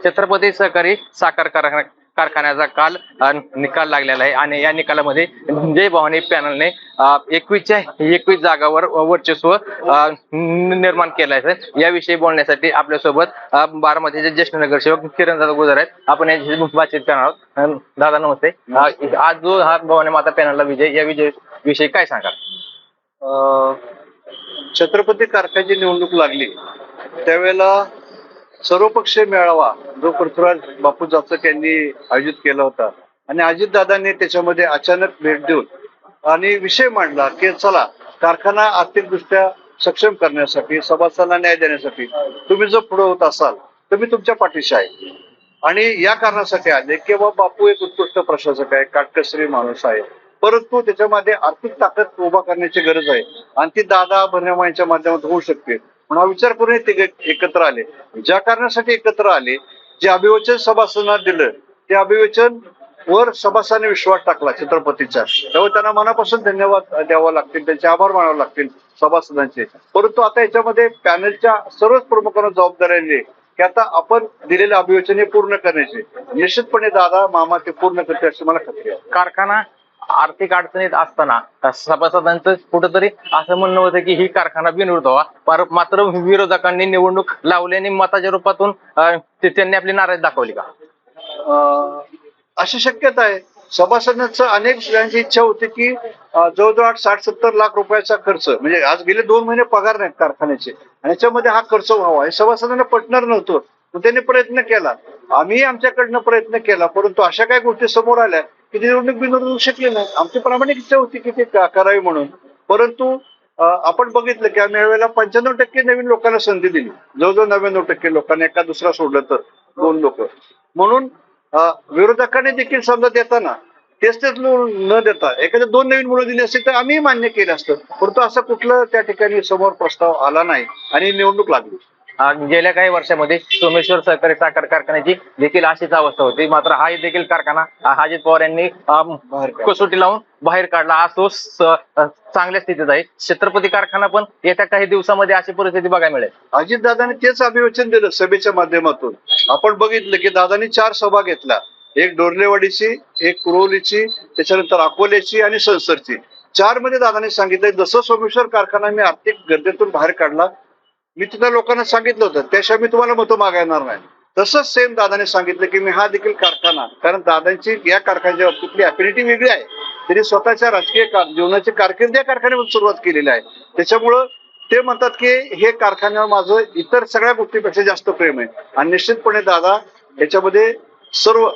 छत्रपती सहकारी साखर कारखान्याचा काल निकाल लागलेला आहे आणि या निकालामध्ये जय भवानी पॅनलने एकवीसच्या एकवीस जागावर वर्चस्व निर्माण केलं आहे. याविषयी बोलण्यासाठी आपल्यासोबत बारामतीचे ज्येष्ठ नगरसेवक किरण दादा गुजर आहेत. आपण याची बातचीत करणार आहोत. दादा नमस्ते. आज जो हा भवानी माता पॅनलला विजय या विजय विषयी काय सांगाल? छत्रपती कारखान्याची निवडणूक लागली. त्यावेळेला सर्वपक्षीय मेळावा जो पृथ्वीराज बापू जाचक यांनी आयोजित केला होता. आणि अजितदादांनी त्याच्यामध्ये अचानक भेट देऊन आणि विषय मांडला की चला कारखाना आर्थिकदृष्ट्या सक्षम करण्यासाठी सभासदांना न्याय देण्यासाठी तुम्ही जर पुढे होत असाल तर मी तुमच्या पाठीशी आहे. आणि या कारणासाठी आले की बापू एक उत्कृष्ट प्रशासक आहे काटकसरी माणूस आहे. परंतु त्याच्यामध्ये आर्थिक ताकद उभा करण्याची गरज आहे. आणि ती दादा भरण्यामायांच्या माध्यमात होऊ शकते. म्हणून हा विचार करून ते एकत्र आले. ज्या कारणासाठी एकत्र आले जे अभिवचन सभासदांना दिलं ते अभिवचन वर सभासदाने विश्वास टाकला छत्रपतीचा. त्यामुळे त्यांना मनापासून धन्यवाद द्यावा लागतील त्यांचे आभार मानावे लागतील सभासदांचे. परंतु आता याच्यामध्ये पॅनलच्या सर्वच प्रमुखांना जबाबदारी आली की आता आपण दिलेले अभिवचन हे पूर्ण करण्याचे. निश्चितपणे दादा मामा ते पूर्ण करते अशी मला खात्री आहे. कारखाना आर्थिक अडचणीत असताना सभासदांचं कुठंतरी असं म्हणणं होतं की ही कारखाना बिनविरोध व्हावा पर मात्र विरोधकांनी निवडणूक लावल्याने मताच्या रूपातून त्यांनी आपली नाराज दाखवली का? अशी शक्यता आहे. सभासदांचं अनेक जणांची इच्छा होती की जवळजवळ आठ साठ सत्तर लाख रुपयाचा खर्च म्हणजे आज गेले दोन महिने पगार नाहीत कारखान्याचे आणि याच्यामध्ये हा खर्च व्हावा. हे सभासदांना पटणार नव्हतं. त्यांनी प्रयत्न केला. आम्ही आमच्याकडनं प्रयत्न केला परंतु अशा काही गोष्टी समोर आल्या की निवडणूक बिनविरोध शकले शकली नाही. आमची प्रामाणिक इच्छा होती की ते करावी म्हणून. परंतु आपण बघितलं की आम्ही यावेळेला पंच्याण्णव टक्के नवीन लोकांना संधी दिली. जवळजवळ नव्याण्णव टक्के लोकांना एका दुसरा सोडलं तर दोन लोक. म्हणून विरोधकांनी देखील समजा देताना तेच तेच न देता एखाद्या दोन नवीन मुलं दिली असतील तर आम्ही मान्य केलं असतं. परंतु असं कुठलं त्या ठिकाणी समोर प्रस्ताव आला नाही आणि निवडणूक लागली. गेल्या काही वर्षामध्ये सोमेश्वर सहकारी साखर कारखान्याची देखील अशीच अवस्था होती. मात्र हा देखील कारखाना अजित पवार यांनी. कसोटी लावून बाहेर काढला. आज तो चांगल्या स्थितीत आहे. छत्रपती कारखाना पण येत्या काही दिवसामध्ये अशी परिस्थिती बघायला मिळेल. अजितदादांनी तेच अभिवचन दिलं सभेच्या माध्यमातून. आपण बघितलं की दादांनी चार सभा घेतल्या. एक डोरलेवाडीची एक कुरोलीची त्याच्यानंतर अकोल्याची आणि संसरची चारमध्ये दादांनी सांगितलं जसं सोमेश्वर कारखाना मी आर्थिक गर्दीतून बाहेर काढला मी तिथं लोकांना सांगितलं होतं. त्याशिवाय मी तुम्हाला मतं मागायणार नाही. तसंच सेम दादाने सांगितलं की मी हा देखील कारखाना कारण दादांची या कारखान्याच्या बाबतीतली अफिनिटी वेगळी आहे. त्यांनी स्वतःच्या राजकीय कार- जीवनाची कारकीर्द या कारखान्यावर सुरुवात केलेली आहे. त्याच्यामुळं ते म्हणतात की हे कारखान्यावर माझं इतर सगळ्या गोष्टीपेक्षा जास्त प्रेम आहे. आणि निश्चितपणे दादा याच्यामध्ये सर्व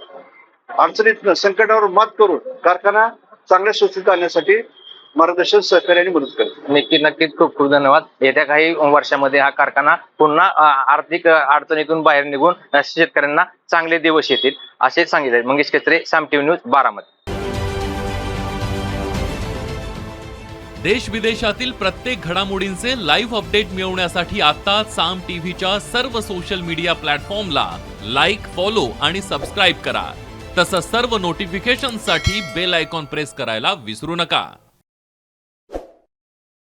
अडचणीतनं संकटावर मात करून कारखाना चांगल्या सुस्थितीत आणण्यासाठी मार्गदर्शन सहकार्य आणि मदत करते. नक्की नक्कीच खूप खूप धन्यवाद. येत्या काही वर्षामध्ये हा कारखाना पुन्हा आर्थिक अडचणीतून बाहेर निघून शेतकऱ्यांना चांगले दिवस येतील असे सांगितले मंगेश केसरे साम टीव्ही न्यूज बारामती. देश विदेशातील प्रत्येक घडामोडींचे लाईव्ह अपडेट मिळवण्यासाठी आता साम टीव्हीच्या सर्व सोशल मीडिया प्लॅटफॉर्मला लाईक फॉलो आणि सबस्क्राईब करा. तसंच सर्व नोटिफिकेशनसाठी बेल आयकॉन प्रेस करायला विसरू नका.